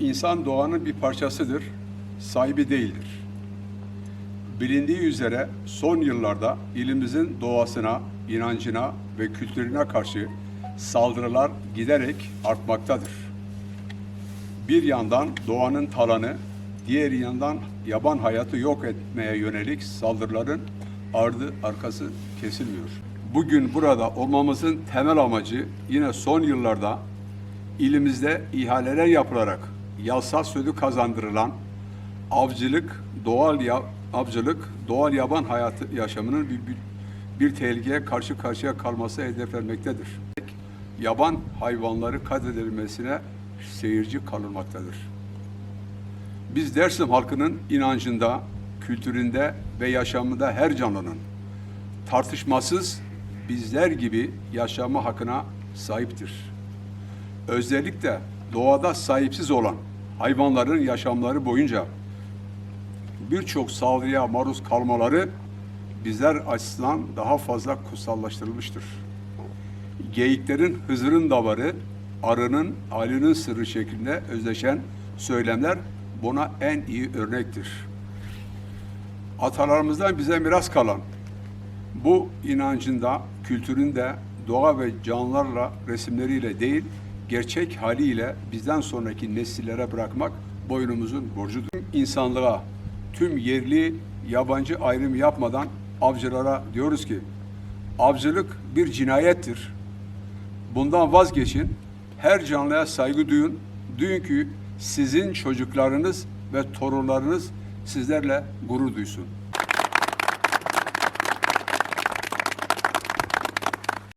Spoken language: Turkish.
İnsan doğanın bir parçasıdır, sahibi değildir. Bilindiği üzere son yıllarda ilimizin doğasına, inancına ve kültürüne karşı saldırılar giderek artmaktadır. Bir yandan doğanın talanı, diğer yandan yaban hayatı yok etmeye yönelik saldırıların ardı arkası kesilmiyor. Bugün burada olmamızın temel amacı yine son yıllarda ilimizde ihaleler yapılarak yasal sözü kazandırılan avcılık, doğal ya, avcılık, doğal yaban hayatı yaşamının bir, bir, bir tehlikeye karşı karşıya kalması hedeflenmektedir. Yaban hayvanları katledilmesine seyirci kalınmaktadır. Biz Dersim halkının inancında, kültüründe ve yaşamında her canlının tartışmasız bizler gibi yaşama hakkına sahiptir. Özellikle doğada sahipsiz olan hayvanların yaşamları boyunca birçok saldırıya maruz kalmaları bizler açısından daha fazla kutsallaştırılmıştır. Geyiklerin Hızır'ın davarı, arının Ali'nin sırrı şeklinde özdeşen söylemler buna en iyi örnektir. Atalarımızdan bize miras kalan bu inancında, kültüründe doğa ve canlılarla, resimleriyle değil, gerçek haliyle bizden sonraki nesillere bırakmak boynumuzun borcudur. Tüm tüm yerli, yabancı ayrımı yapmadan avcılara diyoruz ki, avcılık bir cinayettir. Bundan vazgeçin, her canlıya saygı duyun. Duyun ki sizin çocuklarınız ve torunlarınız sizlerle gurur duysun.